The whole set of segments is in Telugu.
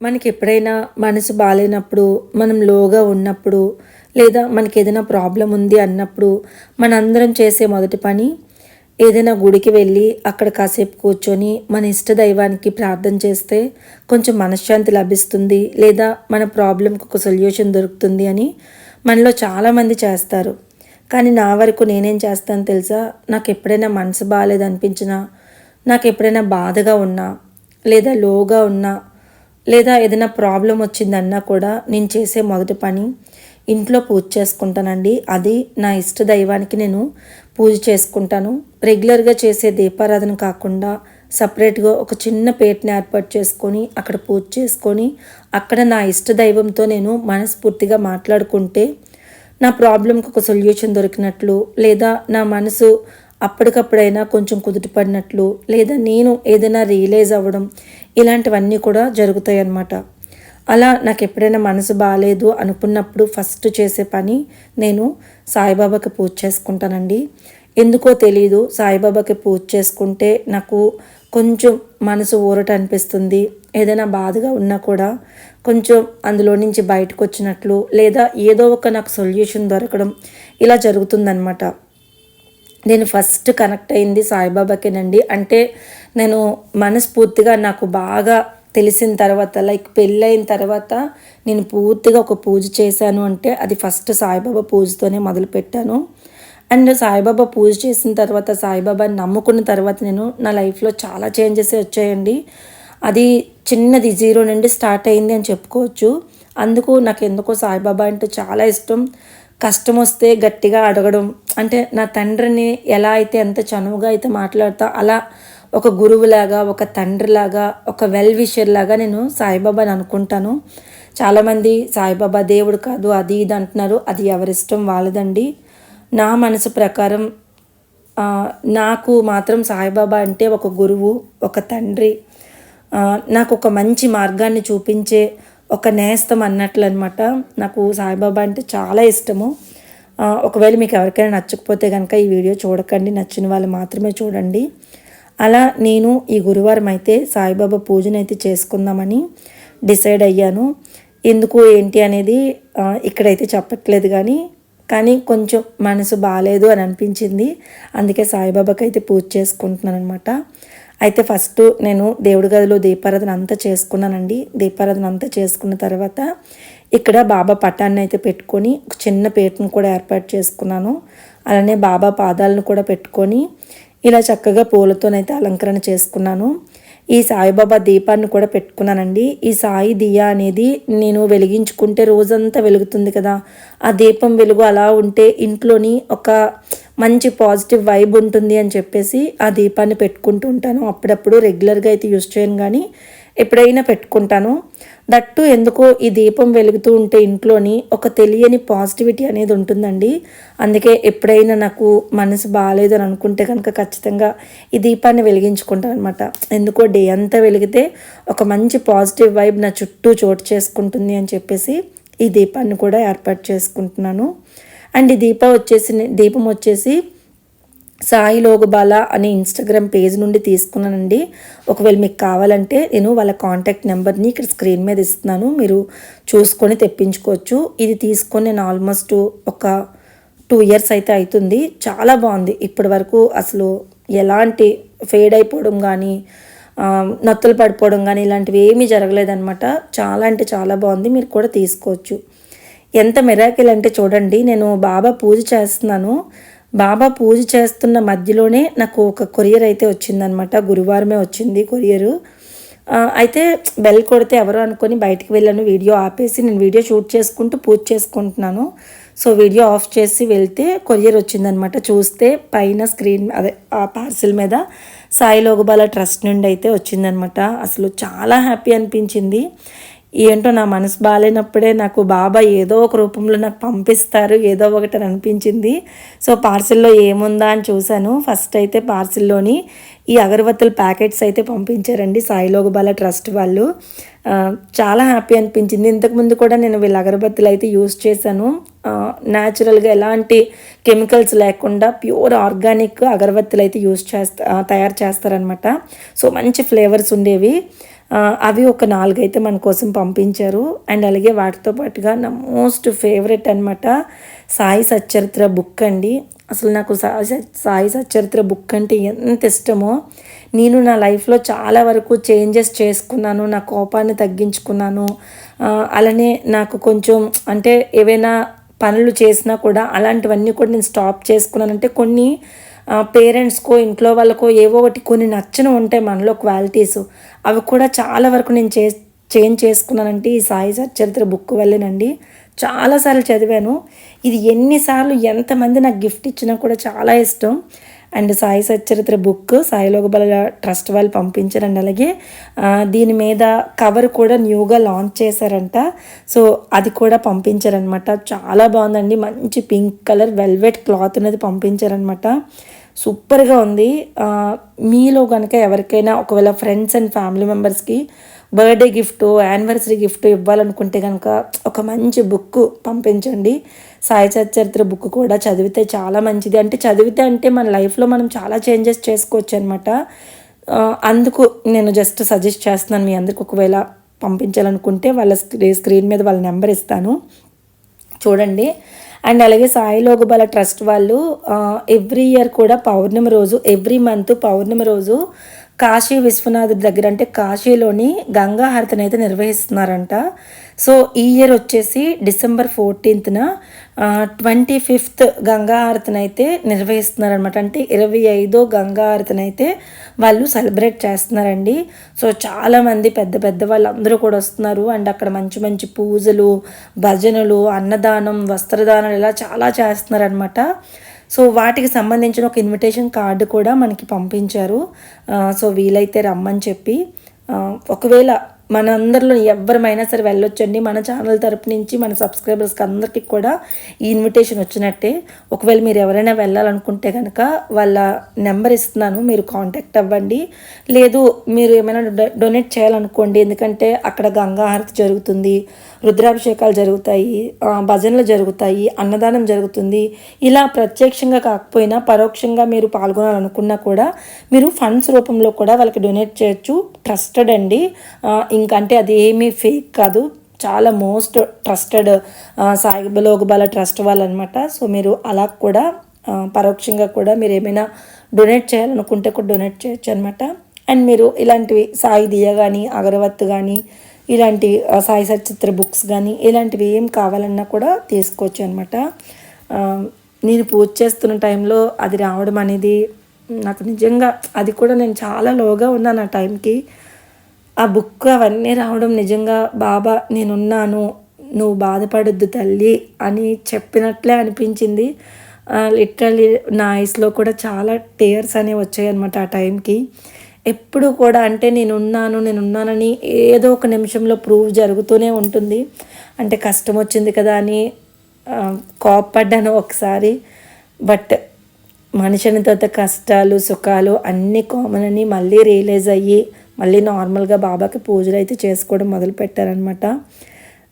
మనకి ఎప్పుడైనా మనసు బాగాలేనప్పుడు మనం లోగా ఉన్నప్పుడు లేదా మనకి ఏదైనా ప్రాబ్లం ఉంది అన్నప్పుడు మనందరం చేసే మొదటి పని ఏదైనా గుడికి వెళ్ళి అక్కడ కాసేపు కూర్చొని మన ఇష్ట దైవానికి ప్రార్థన చేస్తే కొంచెం మనశ్శాంతి లభిస్తుంది లేదా మన ప్రాబ్లంకి ఒక సొల్యూషన్ దొరుకుతుంది అని మనలో చాలామంది చేస్తారు. కానీ నా వరకు నేనేం చేస్తాను తెలుసా? నాకు ఎప్పుడైనా మనసు బాగాలేదనిపించినా నాకు ఎప్పుడైనా బాధగా ఉన్నా లేదా లోగా ఉన్నా లేదా ఏదైనా ప్రాబ్లం వచ్చిందన్నా కూడా నేను చేసే మొదటి పని ఇంట్లో పూజ చేసుకుంటానండి. అది నా ఇష్ట దైవానికి నేను పూజ చేసుకుంటాను. రెగ్యులర్గా చేసే దీపారాధన కాకుండా సపరేట్గా ఒక చిన్న పేటని ఏర్పాటు చేసుకొని అక్కడ పూజ చేసుకొని అక్కడ నా ఇష్ట దైవంతో నేను మనస్ఫూర్తిగా మాట్లాడుకుంటే నా ప్రాబ్లంకి ఒక సొల్యూషన్ దొరికినట్లు లేదా నా మనసు అప్పటికప్పుడైనా కొంచెం కుదుటపడినట్లు లేదా నేను ఏదైనా రియలైజ్ అవ్వడం ఇలాంటివన్నీ కూడా జరుగుతాయి అన్నమాట అలా నాకు ఎప్పుడైనా మనసు బాగాలేదు అనుకున్నప్పుడు ఫస్ట్ చేసే పని నేను సాయిబాబాకి పూజ చేసుకుంటానండి. ఎందుకో తెలీదు సాయిబాబాకి పూజ చేసుకుంటే నాకు కొంచెం మనసు ఊరట అనిపిస్తుంది. ఏదైనా బాధగా ఉన్నా కూడా కొంచెం అందులో నుంచి బయటకు వచ్చినట్లు లేదా ఏదో ఒక నాకు సొల్యూషన్ దొరకడం ఇలా జరుగుతుందనమాట నేను ఫస్ట్ కనెక్ట్ అయింది సాయిబాబాకేనండి. అంటే నేను మనస్ఫూర్తిగా నాకు బాగా తెలిసిన తర్వాత లైక్ పెళ్ళైన తర్వాత నేను పూర్తిగా ఒక పూజ చేశాను అంటే అది ఫస్ట్ సాయిబాబా పూజతోనే మొదలుపెట్టాను. అండ్ సాయిబాబా పూజ చేసిన తర్వాత సాయిబాబాని నమ్ముకున్న తర్వాత నేను నా లైఫ్లో చాలా చేంజెస్ వచ్చాయండి. అది చిన్నది జీరో నుండి స్టార్ట్ అయింది అని చెప్పుకోవచ్చు. అందుకు నాకు ఎందుకో సాయిబాబా అంటే చాలా ఇష్టం. కష్టం వస్తే గట్టిగా అడగడం. అంటే నా తండ్రిని ఎలా అయితే ఎంత చనువుగా అయితే మాట్లాడతా అలా ఒక గురువులాగా ఒక తండ్రిలాగా ఒక వెల్ విషర్ లాగా నేను సాయిబాబాని అనుకుంటాను. చాలామంది సాయిబాబా దేవుడు కాదు అది ఇది అంటున్నారు. అది ఎవరిష్టం వాళ్ళదండి. నా మనసు ప్రకారం నాకు మాత్రం సాయిబాబా అంటే ఒక గురువు ఒక తండ్రి. నాకు ఒక మంచి మార్గాన్ని చూపించే ఒక నేస్తం అన్నట్లు అనమాట నాకు సాయిబాబా అంటే చాలా ఇష్టము. ఒకవేళ మీకు ఎవరికైనా నచ్చకపోతే కనుక ఈ వీడియో చూడకండి. నచ్చిన వాళ్ళు మాత్రమే చూడండి. అలా నేను ఈ గురువారం అయితే సాయిబాబా పూజనైతే చేసుకుందామని డిసైడ్ అయ్యాను. ఎందుకు ఏంటి అనేది ఇక్కడైతే చెప్పట్లేదు కానీ కానీ కొంచెం మనసు బాగాలేదు అని అనిపించింది. అందుకే సాయిబాబాకి అయితే పూజ చేసుకుంటున్నాను అనమాట అయితే ఫస్ట్ నేను దేవుడి గదిలో దీపారాధన అంతా చేసుకున్నానండి. దీపారాధన అంతా చేసుకున్న తర్వాత ఇక్కడ బాబా పటాన్ని అయితే పెట్టుకొని ఒక చిన్న పేటను కూడా ఏర్పాటు చేసుకున్నాను. అలానే బాబా పాదాలను కూడా పెట్టుకొని ఇలా చక్కగా పూలతోనైతే అలంకరణ చేసుకున్నాను. ఈ సాయిబాబా దీపాన్ని కూడా పెట్టుకున్నానండి. ఈ సాయి దియా అనేది నేను వెలిగించుకుంటే రోజంతా వెలుగుతుంది కదా. ఆ దీపం వెలుగు అలా ఉంటే ఇంట్లోని ఒక మంచి పాజిటివ్ వైబ్ ఉంటుంది అని చెప్పేసి ఆ దీపాన్ని పెట్టుకుంటూ ఉంటాను. అప్పుడప్పుడు రెగ్యులర్గా అయితే యూస్ చేయను కానీ ఎప్పుడైనా పెట్టుకుంటాను. దట్టు ఎందుకో ఈ దీపం వెలుగుతూ ఉంటే ఇంట్లోని ఒక తెలియని పాజిటివిటీ అనేది ఉంటుందండి. అందుకే ఎప్పుడైనా నాకు మనసు బాగాలేదు అని అనుకుంటే కనుక ఖచ్చితంగా ఈ దీపాన్ని వెలిగించుకుంటాను అనమాట ఎందుకో డే అంతా వెలిగితే ఒక మంచి పాజిటివ్ వైబ్ నా చుట్టూ చోటు చేసుకుంటుంది అని చెప్పేసి ఈ దీపాన్ని కూడా ఏర్పాటు చేసుకుంటున్నాను. అండ్ దీప వచ్చేసి దీపం వచ్చేసి సాయి లోగుబాల అనే ఇన్స్టాగ్రామ్ పేజ్ నుండి తీసుకున్నానండి. ఒకవేళ మీకు కావాలంటే నేను వాళ్ళ కాంటాక్ట్ నెంబర్ని ఇక్కడ స్క్రీన్ మీద ఇస్తున్నాను. మీరు చూసుకొని తెప్పించుకోవచ్చు. ఇది తీసుకొని నేను ఆల్మోస్ట్ ఒక టూ ఇయర్స్ అయితే అవుతుంది. చాలా బాగుంది. ఇప్పటి వరకు అసలు ఎలాంటి ఫేడ్ అయిపోవడం కానీ నత్తులు పడిపోవడం కానీ ఇలాంటివి ఏమీ జరగలేదన్నమాట. చాలా అంటే చాలా బాగుంది. మీరు కూడా తీసుకోవచ్చు. ఎంత మిరాకిల్ అంటే చూడండి నేను బాబా పూజ చేస్తున్నాను. బాబా పూజ చేస్తున్న మధ్యలోనే నాకు ఒక కొరియర్ అయితే వచ్చిందనమాట గురువారమే వచ్చింది కొరియరు అయితే బెల్ కొడితే ఎవరు అనుకొని బయటికి వెళ్ళాను. వీడియో ఆపేసి నేను వీడియో షూట్ చేసుకుంటూ పూజ చేసుకుంటున్నాను. సో వీడియో ఆఫ్ చేసి వెళ్తే కొరియర్ వచ్చిందనమాట చూస్తే పైన స్క్రీన్ అదే ఆ పార్సిల్ మీద సాయి లోగబాల ట్రస్ట్ నుండి అయితే వచ్చిందనమాట అసలు చాలా హ్యాపీ అనిపించింది. ఏంటో నా మనసు బాగాలేనప్పుడే నాకు బాబా ఏదో ఒక రూపంలో నాకు పంపిస్తారు ఏదో ఒకటి అనిపించింది. సో పార్సిల్లో ఏముందా అని చూశాను. ఫస్ట్ అయితే పార్సిల్లోని ఈ అగరబత్తుల ప్యాకెట్స్ అయితే పంపించారండి సాయిలోగబాల ట్రస్ట్ వాళ్ళు. చాలా హ్యాపీ అనిపించింది. ఇంతకుముందు కూడా నేను వీళ్ళ అగరబత్తులు అయితే యూస్ చేశాను. న్యాచురల్గా ఎలాంటి కెమికల్స్ లేకుండా ప్యూర్ ఆర్గానిక్ అగరబత్తులు అయితే యూస్ చేస్తా తయారు చేస్తారనమాట సో మంచి ఫ్లేవర్స్ ఉండేవి. అవి ఒక నాలుగైతే మన కోసం పంపించారు. అండ్ అలాగే వాటితో పాటుగా నా మోస్ట్ ఫేవరెట్ అనమాట సాయి సచ్చరిత్ర బుక్ అండి. అసలు నాకు సాయి స- సాయి సచ్చరిత్ర బుక్ అంటే ఎంత ఇష్టమో నేను నా లైఫ్లో చాలా వరకు చేంజెస్ చేసుకున్నాను నా కోపాన్ని తగ్గించుకున్నాను. అలానే నాకు కొంచెం అంటే ఏవైనా పనులు చేసినా కూడా అలాంటివన్నీ కూడా నేను స్టాప్ చేసుకున్నానంటే కొన్ని పేరెంట్స్కో ఇంట్లో వాళ్ళకో ఏవో ఒకటి కొన్ని నచ్చని ఉంటాయి మనలో క్వాలిటీస్. అవి కూడా చాలా వరకు నేను చే చేంజ్ చేసుకున్నానంటే ఈ సాయి సచ్చరిత్ర బుక్ వల్లేనండి. చాలాసార్లు చదివాను. ఇది ఎన్నిసార్లు ఎంతమంది నాకు గిఫ్ట్ ఇచ్చినా కూడా చాలా ఇష్టం. And Sai Satcharitra book Sai Lokabala trust వాళ్ళు పంపించారండి. అలాగే దీని మీద కవర్ కూడా న్యూగా లాంచ్ చేశారంట. సో అది కూడా పంపించారనమాట చాలా బాగుందండి. మంచి పింక్ కలర్ వెల్వెట్ క్లాత్ అనేది పంపించారనమాట సూపర్గా ఉంది. మీలో కనుక ఎవరికైనా ఒకవేళ ఫ్రెండ్స్ అండ్ ఫ్యామిలీ మెంబర్స్కి బర్త్డే గిఫ్ట్ యానివర్సరీ గిఫ్ట్ ఇవ్వాలనుకుంటే కనుక ఒక మంచి బుక్ పంపించండి. సాయి చరిత్ర బుక్ కూడా చదివితే చాలా మంచిది. అంటే చదివితే అంటే మన లైఫ్లో మనం చాలా చేంజెస్ చేసుకోవచ్చు అనమాట అందుకు నేను జస్ట్ సజెస్ట్ చేస్తున్నాను మీ అందరికి ఒకవేళ పంపించాలనుకుంటే వాళ్ళ స్క్రీ స్క్రీన్ మీద వాళ్ళ నెంబర్ ఇస్తాను. చూడండి. అండ్ అలాగే సాయి లోగబాల ట్రస్ట్ వాళ్ళు ఎవ్రీ ఇయర్ కూడా పౌర్ణమి రోజు ఎవ్రీ మంత్ పౌర్ణమి రోజు కాశీ విశ్వనాథుడి దగ్గర అంటే కాశీలోని గంగా హారతిని అయితే నిర్వహిస్తున్నారంట. సో ఈ ఇయర్ వచ్చేసి డిసెంబర్ ఫోర్టీన్త్న ట్వంటీ ఫిఫ్త్ గంగా హారతిని అయితే నిర్వహిస్తున్నారనమాట అంటే ఇరవై ఐదో గంగా హారతిని అయితే వాళ్ళు సెలబ్రేట్ చేస్తున్నారండి. సో చాలామంది పెద్ద పెద్ద వాళ్ళందరూ కూడా వస్తున్నారు. అండ్ అక్కడ మంచి మంచి పూజలు భజనలు అన్నదానం వస్త్రదానం ఇలా చాలా చేస్తున్నారనమాట సో వాటికి సంబంధించిన ఒక ఇన్విటేషన్ కార్డు కూడా మనకి పంపించారు. సో వీలైతే రమ్మని చెప్పి ఒకవేళ మన అందరిలో ఎవరమైనా సరే వెళ్ళొచ్చండి. మన ఛానల్ తరపు నుంచి మన సబ్స్క్రైబర్స్కి అందరికీ కూడా ఈ ఇన్విటేషన్ వచ్చినట్టే. ఒకవేళ మీరు ఎవరైనా వెళ్ళాలనుకుంటే కనుక వాళ్ళ నెంబర్ ఇస్తున్నాను మీరు కాంటాక్ట్ అవ్వండి. లేదు మీరు ఏమైనా డొ- డొనేట్ చేయాలనుకోండి ఎందుకంటే అక్కడ గంగా హారతి జరుగుతుంది. రుద్రాభిషేకాలు జరుగుతాయి భజనలు జరుగుతాయి అన్నదానం జరుగుతుంది. ఇలా ప్రత్యక్షంగా కాకపోయినా పరోక్షంగా మీరు పాల్గొనాలనుకున్నా కూడా మీరు ఫండ్స్ రూపంలో కూడా వాళ్ళకి డొనేట్ చేయొచ్చు. ట్రస్టెడ్ అండి. ఇంకంటే అది ఏమీ ఫేక్ కాదు. చాలా most trusted Sai Lokabala trust వాళ్ళు అనమాట సో మీరు అలా కూడా పరోక్షంగా కూడా మీరు ఏమైనా డొనేట్ చేయాలనుకుంటే కూడా డొనేట్ చేయొచ్చు అనమాట. అండ్ మీరు ఇలాంటివి సాయి దియ కానీ అగరవత్తు కానీ ఇలాంటి సాయి సచిత్ర బుక్స్ కానీ ఇలాంటివి ఏం కావాలన్నా కూడా తీసుకోవచ్చు అనమాట నేను పూజ చేస్తున్న టైంలో అది రావడం అనేది నాకు నిజంగా అది కూడా నేను చాలా లోగా ఉన్నాను ఆ టైంకి. ఆ బుక్ అవన్నీ రావడం నిజంగా బాబా నేనున్నాను నువ్వు బాధపడొద్దు తల్లి అని చెప్పినట్లే అనిపించింది. లిటరలీ నా ఐస్లో కూడా చాలా టేర్స్ అనేవి వచ్చాయి అనమాట ఆ టైంకి. ఎప్పుడు కూడా అంటే నేను ఉన్నాను నేను ఉన్నానని ఏదో ఒక నిమిషంలో ప్రూవ్ జరుగుతూనే ఉంటుంది. అంటే కష్టం వచ్చింది కదా అని ఆ, కోప్పడ్డాను ఒకసారి. బట్ మనిషిని తర్వాత కష్టాలు సుఖాలు అన్నీ కామన్ అని మళ్ళీ రియలైజ్ అయ్యి మళ్ళీ నార్మల్గా బాబాకి పూజలు అయితే చేసుకోవడం మొదలు పెట్టారనమాట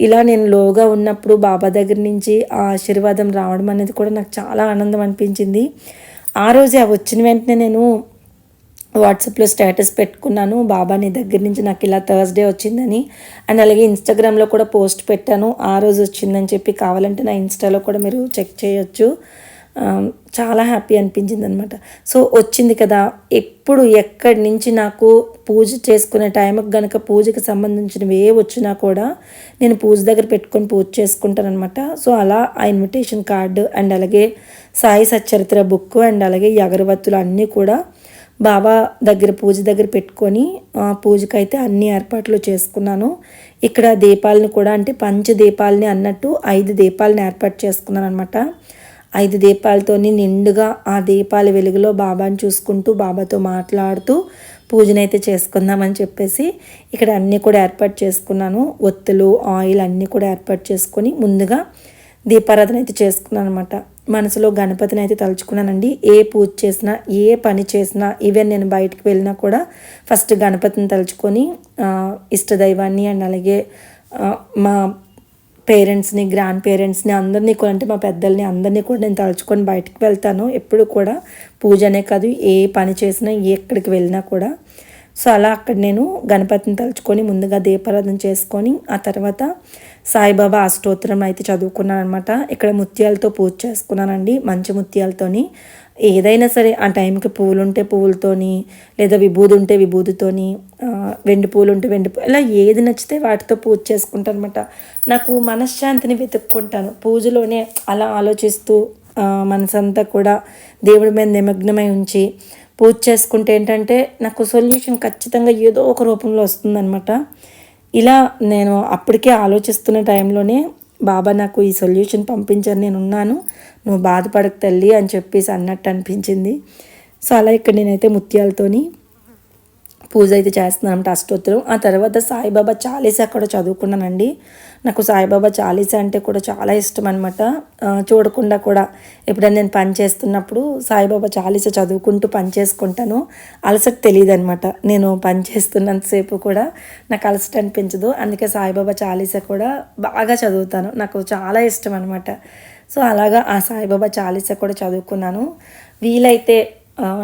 ఇలా నేను లోగా ఉన్నప్పుడు బాబా దగ్గర నుంచి ఆ ఆశీర్వాదం రావడం అనేది కూడా నాకు చాలా ఆనందం అనిపించింది. ఆ రోజే ఆ వచ్చిన వెంటనే నేను వాట్సాప్లో స్టేటస్ పెట్టుకున్నాను. బాబా నీ దగ్గర నుంచి నాకు ఇలా థర్స్డే వచ్చిందని. అండ్ అలాగే ఇన్స్టాగ్రామ్లో కూడా పోస్ట్ పెట్టాను. ఆ రోజు వచ్చిందని చెప్పి కావాలంటే నా ఇన్స్టాలో కూడా మీరు చెక్ చేయొచ్చు. చాలా హ్యాపీ అనిపించింది అనమాట సో వచ్చింది కదా. ఎప్పుడు ఎక్కడి నుంచి నాకు పూజ చేసుకునే టైంకి కనుక పూజకి సంబంధించినవి ఏ వచ్చినా కూడా నేను పూజ దగ్గర పెట్టుకొని పూజ చేసుకుంటాను అనమాట సో అలా ఆ ఇన్విటేషన్ కార్డు అండ్ అలాగే సాయి సచ్చరిత్ర బుక్ అండ్ అలాగే అగరబత్తులు అన్నీ కూడా బాబా దగ్గర పూజ దగ్గర పెట్టుకొని ఆ, పూజకైతే అన్ని ఏర్పాట్లు చేసుకున్నాను. ఇక్కడ దీపాలని కూడా అంటే పంచ దీపాలని అన్నట్టు ఐదు దీపాలని ఏర్పాటు చేసుకున్నాను అనమాట ఐదు దీపాలతోని నిండుగా ఆ దీపాల వెలుగులో బాబాని చూసుకుంటూ బాబాతో మాట్లాడుతూ పూజనైతే చేసుకుందామని చెప్పేసి ఇక్కడ అన్నీ కూడా ఏర్పాటు చేసుకున్నాను. ఒత్తులు ఆయిల్ అన్నీ కూడా ఏర్పాటు చేసుకొని ముందుగా దీపారాధన అయితే చేసుకున్నాను అనమాట మనసులో గణపతిని అయితే తలుచుకున్నానండి. ఏ పూజ చేసినా ఏ పని చేసినా ఈవెన్ నేను బయటకు వెళ్ళినా కూడా ఫస్ట్ గణపతిని తలుచుకొని ఇష్టదైవాన్ని అండ్ అలాగే మా పేరెంట్స్ని గ్రాండ్ పేరెంట్స్ని అందరినీ కూడా అంటే మా పెద్దల్ని అందరినీ కూడా నేను తలుచుకొని బయటకు వెళ్తాను. ఎప్పుడు కూడా పూజ అనే కాదు ఏ పని చేసినా ఎక్కడికి వెళ్ళినా కూడా. సో అలా అక్కడ నేను గణపతిని తలుచుకొని ముందుగా దీపారాధన చేసుకొని ఆ తర్వాత సాయిబాబా అష్టోత్తరం అయితే చదువుకున్నాను అనమాట ఇక్కడ ముత్యాలతో పూజ చేసుకున్నానండి మంచి ముత్యాలతోని. ఏదైనా సరే ఆ టైంకి పువ్వులు ఉంటే పువ్వులతోని లేదా విభూది ఉంటే విభూదితోని వెండి పూలు ఉంటే వెండి పువ్వు ఇలా ఏది నచ్చితే వాటితో పూజ చేసుకుంటాను అనమాట నాకు మనశ్శాంతిని వెతుక్కుంటాను. పూజలోనే అలా ఆలోచిస్తూ మనసంతా కూడా దేవుడి మీద నిమగ్నమై ఉంచి పూజ చేసుకుంటే ఏంటంటే నాకు సొల్యూషన్ ఖచ్చితంగా ఏదో ఒక రూపంలో వస్తుందనమాట ఇలా నేను అప్పటికే ఆలోచిస్తున్న టైంలోనే బాబా నాకు ఈ సొల్యూషన్ పంపించాను నేను ఉన్నాను నువ్వు బాధపడక తల్లి అని చెప్పేసి అన్నట్టు అనిపించింది. సో అలా ఇక్కడ నేనైతే ముత్యాలతోని పూజ అయితే చేస్తున్నాను అష్టోత్తరం. ఆ తర్వాత సాయిబాబా చాలీసా కూడా చదువుకున్నానండి. నాకు సాయిబాబా చాలీసా అంటే కూడా చాలా ఇష్టం అనమాట చూడకుండా కూడా ఎప్పుడైనా నేను పని చేస్తున్నప్పుడు సాయిబాబా చాలీసా చదువుకుంటూ పని చేసుకుంటాను. అలసట తెలియదు అనమాట నేను పని చేస్తున్నంతసేపు కూడా నాకు అలసట అనిపించదు. అందుకే సాయిబాబా చాలీసా కూడా బాగా చదువుతాను. నాకు చాలా ఇష్టం అనమాట సో అలాగా ఆ సాయిబాబా చాలీసా కూడా చదువుకున్నాను. వీలైతే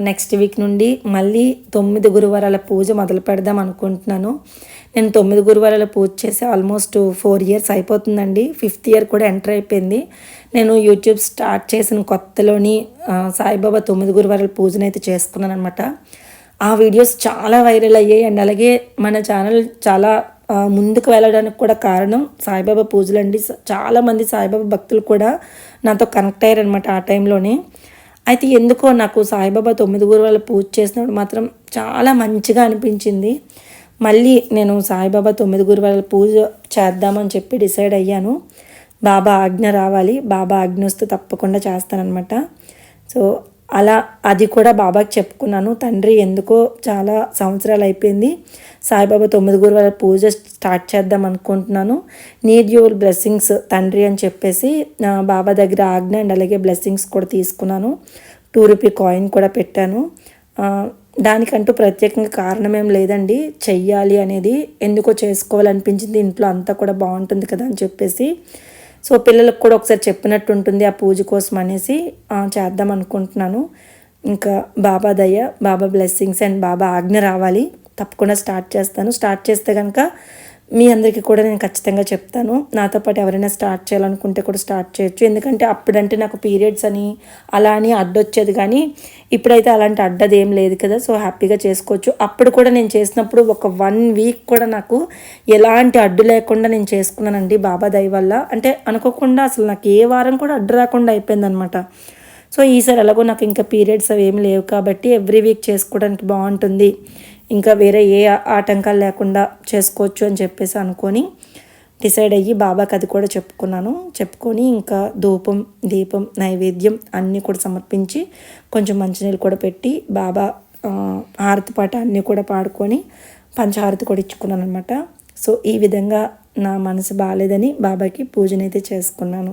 నెక్స్ట్ వీక్ నుండి మళ్ళీ తొమ్మిది గురువారాల పూజ మొదలు పెడదాం అనుకుంటున్నాను. నేను తొమ్మిది గురువారాల పూజ చేసి ఆల్మోస్ట్ ఫోర్ ఇయర్స్ అయిపోతుందండి. ఫిఫ్త్ ఇయర్ కూడా ఎంటర్ అయిపోయింది. నేను యూట్యూబ్ స్టార్ట్ చేసిన కొత్తలోని సాయిబాబా తొమ్మిది గురువారాల పూజను అయితే చేసుకున్నాను అనమాట ఆ వీడియోస్ చాలా వైరల్ అయ్యాయి. అండ్ అలాగే మన ఛానల్ చాలా ముందుకు వెళ్ళడానికి కూడా కారణం సాయిబాబా పూజలు అండి చాలామంది సాయిబాబా భక్తులు కూడా నాతో కనెక్ట్ అయ్యారనమాట ఆ టైంలోనే అయితే ఎందుకో నాకు సాయిబాబా తొమ్మిది గురువాల పూజ చేసినప్పుడు మాత్రం చాలా మంచిగా అనిపించింది. మళ్ళీ నేను సాయిబాబా తొమ్మిది గురువాల పూజ చేద్దామని చెప్పి డిసైడ్ అయ్యాను. బాబా ఆజ్ఞ రావాలి. బాబా ఆజ్ఞ వస్తే తప్పకుండా చేస్తానన్నమాట. సో అలా అది కూడా బాబాకి చెప్పుకున్నాను. తండ్రి ఎందుకో చాలా సంవత్సరాలు అయిపోయింది. సాయిబాబా తొమ్మిది గురువాల పూజ స్టార్ట్ చేద్దాం అనుకుంటున్నాను. నీడ్ యువర్ బ్లెస్సింగ్స్ తండ్రి అని చెప్పేసి బాబా దగ్గర ఆజ్ఞ అండ్ అలాగే బ్లెస్సింగ్స్ కూడా తీసుకున్నాను. టూ రూపీ కాయిన్ కూడా పెట్టాను. దానికంటూ ప్రత్యేకంగా కారణం ఏం లేదండి. చెయ్యాలి అనేది ఎందుకో చేసుకోవాలనిపించింది. ఇంట్లో అంతా కూడా బాగుంటుంది కదా అని చెప్పేసి సో పిల్లలకు కూడా ఒకసారి చెప్పినట్టు ఉంటుంది ఆ పూజ కోసం అనేసి చేద్దాం అనుకుంటున్నాను. ఇంకా బాబా దయ బాబా బ్లెస్సింగ్స్ అండ్ బాబా ఆజ్ఞ రావాలి. తప్పకుండా స్టార్ట్ చేస్తాను. స్టార్ట్ చేస్తే కనుక మీ అందరికీ కూడా నేను ఖచ్చితంగా చెప్తాను. నాతో పాటు ఎవరైనా స్టార్ట్ చేయాలనుకుంటే కూడా స్టార్ట్ చేయొచ్చు. ఎందుకంటే అప్పుడంటే నాకు పీరియడ్స్ అని అలా అని అడ్డొచ్చేది కానీ ఇప్పుడైతే అలాంటి అడ్డది ఏం లేదు కదా. సో హ్యాపీగా చేసుకోవచ్చు. అప్పుడు కూడా నేను చేసినప్పుడు ఒక వన్ వీక్ కూడా నాకు ఎలాంటి అడ్డు లేకుండా నేను చేసుకున్నానండి బాబా దయ వల్ల. అంటే అనుకోకుండా అసలు నాకు ఏ వారం కూడా అడ్డు రాకుండా అయిపోయిందనమాట. సో ఈసారి ఎలాగో నాకు ఇంకా పీరియడ్స్ అవి ఏమి లేవు కాబట్టి ఎవ్రీ వీక్ చేసుకోవడానికి బాగుంటుంది. ఇంకా వేరే ఏ ఆటంకాలు లేకుండా చేసుకోవచ్చు అని చెప్పేసి అనుకొని డిసైడ్ అయ్యి బాబాకి అది కూడా చెప్పుకున్నాను. చెప్పుకొని ఇంకా ధూపం దీపం నైవేద్యం అన్నీ కూడా సమర్పించి కొంచెం మంచినీళ్ళు కూడా పెట్టి బాబా హారతి పాట అన్నీ కూడా పాడుకొని పంచహారతి కూడా ఇచ్చుకున్నాను అనమాట సో ఈ విధంగా నా మనసు బాగాలేదని బాబాకి పూజనైతే చేసుకున్నాను.